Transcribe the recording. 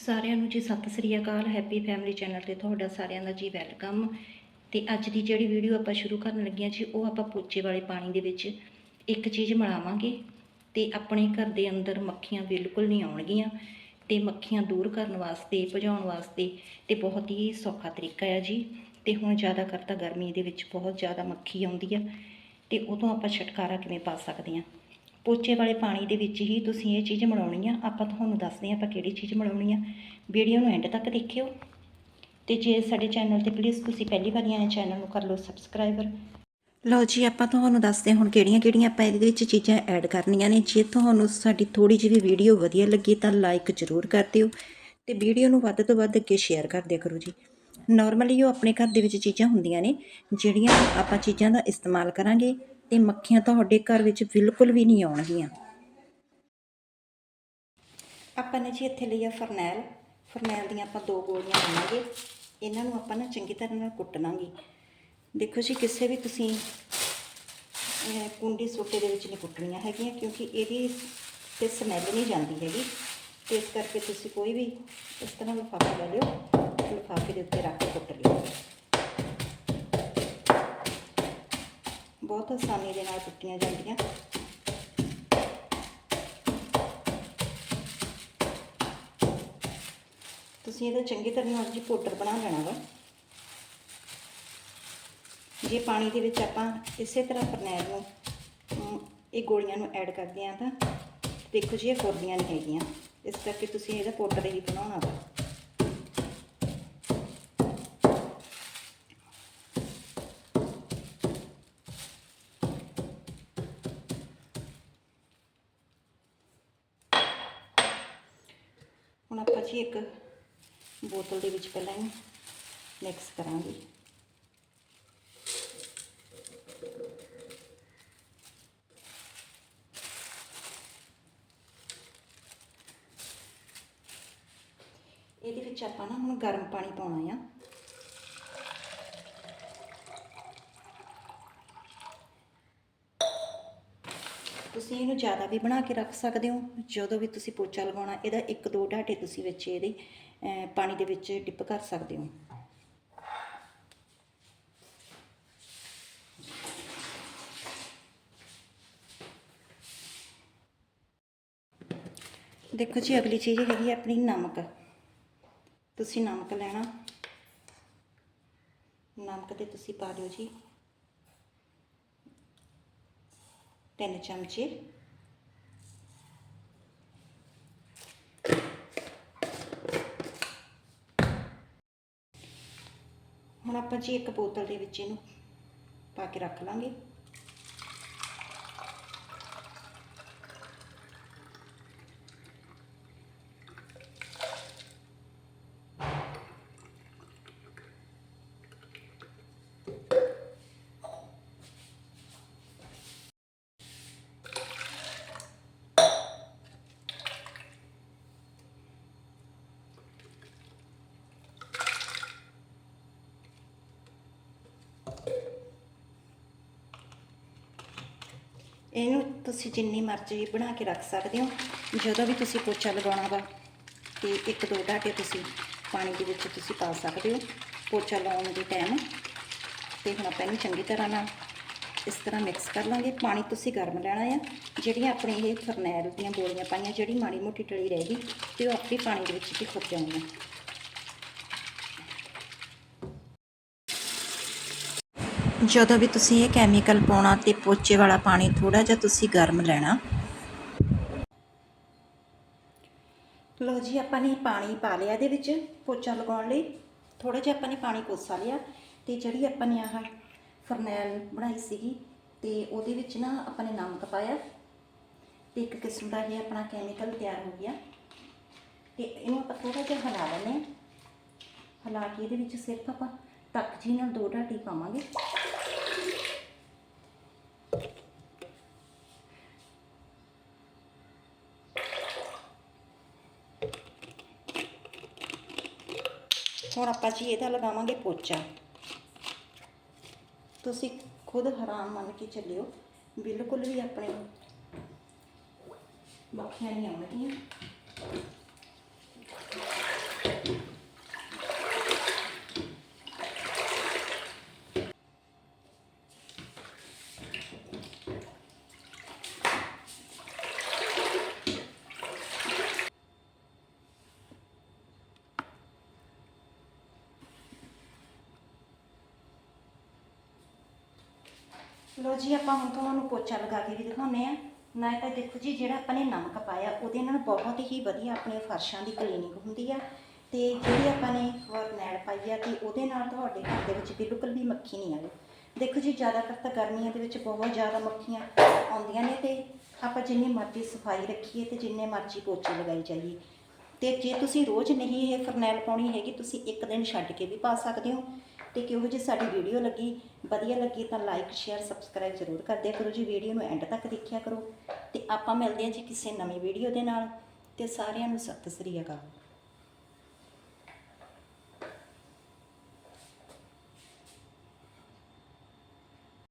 ਸਾਰਿਆਂ ਨੂੰ ਜੀ ਸਤਿ ਸ੍ਰੀ ਅਕਾਲ ਹੈਪੀ ਫੈਮਿਲੀ ਚੈਨਲ ਤੇ ਤੁਹਾਡਾ ਸਾਰਿਆਂ ਦਾ ਜੀ ਵੈਲਕਮ ਤੇ ਅੱਜ ਦੀ ਜਿਹੜੀ ਵੀਡੀਓ ਆਪਾਂ ਸ਼ੁਰੂ ਕਰਨ ਲੱਗੀਆਂ ਜੀ, ਉਹ ਆਪਾਂ ਪੋਚੇ ਵਾਲੇ ਪਾਣੀ ਦੇ ਵਿੱਚ ਇੱਕ ਚੀਜ਼ ਮਿਲਾਵਾਂਗੇ ਤੇ ਆਪਣੇ ਘਰ ਦੇ ਅੰਦਰ ਮੱਖੀਆਂ ਬਿਲਕੁਲ ਨਹੀਂ ਆਉਣਗੀਆਂ ਤੇ ਮੱਖੀਆਂ ਦੂਰ ਕਰਨ ਵਾਸਤੇ, ਭਜਾਉਣ ਵਾਸਤੇ ਤੇ ਬਹੁਤ ਹੀ ਸੌਖਾ ਤਰੀਕਾ ਹੈ ਜੀ। ਤੇ ਹੁਣ ਜ਼ਿਆਦਾ ਕਰਤਾ ਗਰਮੀ ਦੇ ਵਿੱਚ ਬਹੁਤ ਜ਼ਿਆਦਾ ਮੱਖੀ ਆਉਂਦੀ ਆ ਤੇ ਉਦੋਂ ਆਪਾਂ ਛੁਟਕਾਰਾ ਕਿਵੇਂ ਪਾ ਸਕਦੇ ਹਾਂ? ਪੋਚੇ ਵਾਲੇ ਪਾਣੀ ਦੇ ਵਿੱਚ ਹੀ ਤੁਸੀਂ ਇਹ ਚੀਜ਼ ਮਿਲਾਉਣੀ ਆ। ਆਪਾਂ ਤੁਹਾਨੂੰ ਦੱਸਦੇ ਹਾਂ ਆਪਾਂ ਕਿਹੜੀ ਚੀਜ਼ ਮਿਲਾਉਣੀ ਆ। ਵੀਡੀਓ ਨੂੰ ਐਂਡ ਤੱਕ ਦੇਖਿਓ। ਤੇ ਜੇ ਸਾਡੇ ਚੈਨਲ ਤੇ ਪਲੀਜ਼ ਤੁਸੀਂ ਪਹਿਲੀ ਵਾਰੀ ਆਏ ਚੈਨਲ ਨੂੰ ਕਰ ਲਓ ਸਬਸਕ੍ਰਾਈਬਰ ਲਓ ਜੀ, ਆਪਾਂ ਤੁਹਾਨੂੰ ਦੱਸਦੇ ਹਾਂ ਹੁਣ ਕਿਹੜੀਆਂ ਕਿਹੜੀਆਂ ਆਪਾਂ ਇਹਦੇ ਵਿੱਚ ਚੀਜ਼ਾਂ ਐਡ ਕਰਨੀਆਂ ਨੇ। ਜੇ ਤੁਹਾਨੂੰ ਸਾਡੀ ਥੋੜੀ ਜਿਹੀ ਵੀ ਵੀਡੀਓ ਵਧੀਆ ਲੱਗੀ ਤਾਂ ਲਾਈਕ ਜ਼ਰੂਰ ਕਰ ਦਿਓ। ਤੇ ਵੀਡੀਓ ਨੂੰ ਵੱਧ ਤੋਂ ਵੱਧ ਅੱਗੇ ਸ਼ੇਅਰ ਕਰ ਦਿਆ ਕਰੋ ਜੀ। ਨਾਰਮਲੀ ਉਹ ਆਪਣੇ ਘਰ ਦੇ ਵਿੱਚ ਚੀਜ਼ਾਂ ਹੁੰਦੀਆਂ ਨੇ, ਜਿਹੜੀਆਂ ਆਪਾਂ ਚੀਜ਼ਾਂ ਦਾ ਇਸਤੇਮਾਲ ਕਰਾਂਗੇ। ਤੇ ਮੱਖੀਆਂ ਤੁਹਾਡੇ ਘਰ ਵਿੱਚ ਬਿਲਕੁਲ ਵੀ ਨਹੀਂ ਆਉਣਗੀਆਂ। ਆਪਾਂ ਨੇ ਜੀ ਇੱਥੇ ਲਿਆ ਫਰਨੈਲ। ਫਰਨੈਲ ਦੀਆਂ ਆਪਾਂ ਦੋ ਗੋਲੀਆਂ ਲਵਾਂਗੇ ਇਹਨਾਂ ਨੂੰ ਆਪਾਂ ਨਾ ਚੰਗੀ ਤਰ੍ਹਾਂ ਨਾਲ ਕੁੱਟ ਲਾਂਗੇ। ਦੇਖੋ ਜੀ, ਕਿਸੇ ਵੀ ਤੁਸੀਂ ਕੁੰਡੀ ਸੋਟੇ ਦੇ ਵਿੱਚ ਨਹੀਂ ਕੁੱਟਣੀਆਂ ਹੈਗੀਆਂ, ਕਿਉਂਕਿ ਇਹਦੀ ਤੇ ਸਮੈਲ ਨਹੀਂ ਜਾਂਦੀ ਹੈਗੀ। ਤੇ ਇਸ ਕਰਕੇ ਤੁਸੀਂ ਕੋਈ ਵੀ ਇਸ ਤਰ੍ਹਾਂ ਲਿਫਾਫਾ ਲੈ ਲਿਓ ਲਿਫਾਫੇ ਦੇ ਉੱਤੇ ਰੱਖ ਕੇ ਕੁੱਟ ਲਿਓ। ਬਹੁਤ ਆਸਾਨੀ ਦੇ ਨਾਲ ਟੁੱਟੀਆਂ ਜਾਂਦੀਆਂ। ਤੁਸੀਂ ਇਹਦਾ ਚੰਗੀ ਤਰ੍ਹਾਂ ਨਾਲ ਜੀ ਪਾਊਡਰ ਬਣਾ ਲੈਣਾ ਵਾ। ਜੇ ਪਾਣੀ ਦੇ ਵਿੱਚ ਆਪਾਂ ਇਸੇ ਤਰ੍ਹਾਂ ਪਰਨੈਲ ਨੂੰ ਇਹ ਗੋਲੀਆਂ ਨੂੰ ਐਡ ਕਰਦੇ ਆ ਤਾਂ ਦੇਖੋ ਜੀ ਇਹ ਫੁਰਦੀਆਂ ਨਹੀਂ ਹੈਗੀਆਂ। ਇਸ ਕਰਕੇ ਤੁਸੀਂ ਇਹਦਾ ਪਾਊਡਰ ਹੀ ਬਣਾਉਣਾ ਵਾ। ਹੁਣ ਆਪਾਂ ਜੀ ਇੱਕ ਬੋਤਲ ਦੇ ਵਿੱਚ ਪਹਿਲਾਂ ਇਹਨੂੰ ਮਿਕਸ ਕਰਾਂਗੇ। ਇਹਦੇ ਵਿੱਚ ਆਪਾਂ ਨਾ ਹੁਣ ਗਰਮ ਪਾਣੀ ਪਾਉਣਾ ਆ। ਤੁਸੀਂ ਇਹਨੂੰ ਜ਼ਿਆਦਾ ਵੀ ਬਣਾ ਕੇ ਰੱਖ ਸਕਦੇ ਹੋ। ਜਦੋਂ ਵੀ ਤੁਸੀਂ ਪੋਚਾ ਲਗਾਉਣਾ, ਇਹਦਾ ਇੱਕ ਦੋ ਢਾਟੇ ਤੁਸੀਂ ਵਿੱਚ ਇਹਦੇ ਪਾਣੀ ਦੇ ਵਿੱਚ ਡਿਪ ਕਰ ਸਕਦੇ ਹੋ। ਦੇਖੋ ਜੀ, ਅਗਲੀ ਚੀਜ਼ ਹੈਗੀ ਆਪਣੀ ਨਮਕ। ਤੁਸੀਂ ਨਮਕ ਲੈਣਾ। ਨਮਕ ਤੇ ਤੁਸੀਂ ਪਾ ਦਿਓ ਜੀ। ਤਿੰਨ ਚਮਚੇ। ਹੁਣ ਆਪਾਂ ਜੀ ਇੱਕ ਬੋਤਲ ਦੇ ਵਿੱਚ ਇਹਨੂੰ ਪਾ ਕੇ ਰੱਖ ਲਾਂਗੇ। ਇਹਨੂੰ ਤੁਸੀਂ ਜਿੰਨੀ ਮਰਜ਼ੀ ਬਣਾ ਕੇ ਰੱਖ ਸਕਦੇ ਹੋ। ਜਦੋਂ ਵੀ ਤੁਸੀਂ ਪੋਚਾ ਲਗਾਉਣਾ ਵਾ ਤੇ ਇੱਕ ਦੋ ਢਾਟੇ ਤੁਸੀਂ ਪਾਣੀ ਦੇ ਵਿੱਚ ਤੁਸੀਂ ਪਾ ਸਕਦੇ ਹੋ ਪੋਚਾ ਲਾਉਣ ਦੇ ਟਾਈਮ ਤੇ ਹੁਣ ਆਪਾਂ ਇਹਨੂੰ ਚੰਗੀ ਤਰ੍ਹਾਂ ਨਾਲ ਇਸ ਤਰ੍ਹਾਂ ਮਿਕਸ ਕਰ ਲਾਂਗੇ। ਪਾਣੀ ਤੁਸੀਂ ਗਰਮ ਲੈਣਾ ਆ। ਜਿਹੜੀਆਂ ਆਪਣੇ ਇਹ ਫਰਨੈਲ ਦੀਆਂ ਗੋਲੀਆਂ ਪਾਈਆਂ, ਜਿਹੜੀ ਮਾੜੀ ਮੋਟੀ ਟਲੀ ਰਹਿ ਗਈ ਤੇ ਉਹ ਆਪੇ ਪਾਣੀ ਦੇ ਵਿੱਚ ਹੀ ਖੁੱਪ ਜਾਣਗੀਆਂ। ਜਦੋਂ ਵੀ ਤੁਸੀਂ ਇਹ ਕੈਮੀਕਲ ਪਾਉਣਾ ਤੇ ਪੋਚੇ ਵਾਲਾ ਪਾਣੀ ਥੋੜਾ ਜਿਹਾ ਤੁਸੀਂ ਗਰਮ ਲੈਣਾ। ਲੋ ਜੀ, ਆਪਾਂ ਨੇ ਪਾਣੀ ਪਾ ਲਿਆ ਇਹਦੇ ਵਿੱਚ, ਪੋਚਾ ਲਗਾਉਣ ਲਈ। ਥੋੜਾ ਜਿਹਾ ਆਪਾਂ ਨੇ ਪਾਣੀ ਕੋਸਾ ਲਿਆ ਤੇ ਜਿਹੜੀ ਆਪਾਂ ਨੇ ਆਹ ਫਰਨੈਲ ਬਣਾਈ ਸੀਗੀ ਤੇ ਉਹਦੇ ਵਿੱਚ ਨਾ ਆਪਾਂ ਨੇ ਨਮਕ ਪਾਇਆ। ਤੇ ਇੱਕ ਕਿਸਮ ਦਾ ਇਹ ਆਪਣਾ ਕੈਮੀਕਲ ਤਿਆਰ ਹੋ ਗਿਆ। ਤੇ ਇਹਨੂੰ ਆਪਾਂ ਥੋੜਾ ਜਿਹਾ ਹਿਲਾ ਲੈਂਦੇ ਹਾਂ। ਹਿਲਾ ਕੇ ਇਹਦੇ ਵਿੱਚ ਸਿਰਫ ਆਪਾਂ ਤੱਕ ਜੀ ਨਾਲ ਦੋ ਢਾਟੀ ਪਾਵਾਂਗੇ ਹੁਣ ਆਪਾਂ ਜੀ ਇਹਦਾ ਲਗਾਵਾਂਗੇ ਪੋਚਾ ਤੁਸੀਂ ਖੁਦ ਹੈਰਾਨ ਮੰਨ ਕੇ ਚੱਲਿਓ ਬਿਲਕੁਲ ਵੀ ਆਪਣੇ ਮੱਖੀਆਂ ਨਹੀਂ ਆਉਣਗੀਆਂ ਲੋ ਜੀ, ਆਪਾਂ ਹੁਣ ਤੁਹਾਨੂੰ ਪੋਚਾ ਲਗਾ ਕੇ ਵੀ ਦਿਖਾਉਂਦੇ ਆ ਨਾ ਤਾਂ ਦੇਖੋ ਜੀ, ਜਿਹੜਾ ਆਪਾਂ ਨੇ ਨਮਕ ਪਾਇਆ, ਉਹਦੇ ਨਾਲ ਬਹੁਤ ਹੀ ਵਧੀਆ ਆਪਣੇ ਫਰਸ਼ਾਂ ਦੀ ਕਲੀਨਿੰਗ ਹੁੰਦੀ ਆ। ਤੇ ਜਿਹੜੀ ਆਪਾਂ ਨੇ ਫਰਨੈਲ ਪਾਈ ਆ, ਤੇ ਉਹਦੇ ਨਾਲ ਤੁਹਾਡੇ ਘਰ ਦੇ ਵਿੱਚ ਬਿਲਕੁਲ ਵੀ ਮੱਖੀ ਨਹੀਂ ਆਵੇ ਦੇਖੋ ਜੀ, ਜ਼ਿਆਦਾਤਰ ਤਾਂ ਗਰਮੀਆਂ ਦੇ ਵਿੱਚ ਬਹੁਤ ਜ਼ਿਆਦਾ ਮੱਖੀਆਂ ਆਉਂਦੀਆਂ ਨੇ, ਤੇ ਆਪਾਂ ਜਿੰਨੀ ਮਰਜ਼ੀ ਸਫ਼ਾਈ ਰੱਖੀਏ ਤੇ ਜਿੰਨੇ ਮਰਜ਼ੀ ਪੋਚੇ ਲਗਾਈ ਜਾਈਏ। ਤੇ ਜੇ ਤੁਸੀਂ ਰੋਜ਼ ਨਹੀਂ ਇਹ ਫਰਨੈਲ ਪਾਉਣੀ ਹੈਗੀ, ਤੁਸੀਂ ਇੱਕ ਦਿਨ ਛੱਡ ਕੇ ਵੀ ਪਾ ਸਕਦੇ ਹੋ। ਤੇ ਕਿਹੋ ਜੀ ਸਾਡੀ ਵੀਡੀਓ ਲੱਗੀ, ਵਧੀਆ ਲੱਗੀ ਤਾਂ ਲਾਈਕ ਸ਼ੇਅਰ ਸਬਸਕ੍ਰਾਈਬ ਜ਼ਰੂਰ ਕਰ ਦਿਆ ਕਰੋ ਜੀ। ਵੀਡੀਓ ਨੂੰ ਐਂਡ ਤੱਕ ਦੇਖਿਆ ਕਰੋ। ਤੇ ਆਪਾਂ ਮਿਲਦੇ ਹਾਂ ਜੀ ਕਿਸੇ ਨਵੀਂ ਵੀਡੀਓ ਦੇ ਨਾਲ। ਤੇ ਸਾਰਿਆਂ ਨੂੰ ਸਤਿ ਸ੍ਰੀ ਅਕਾਲ।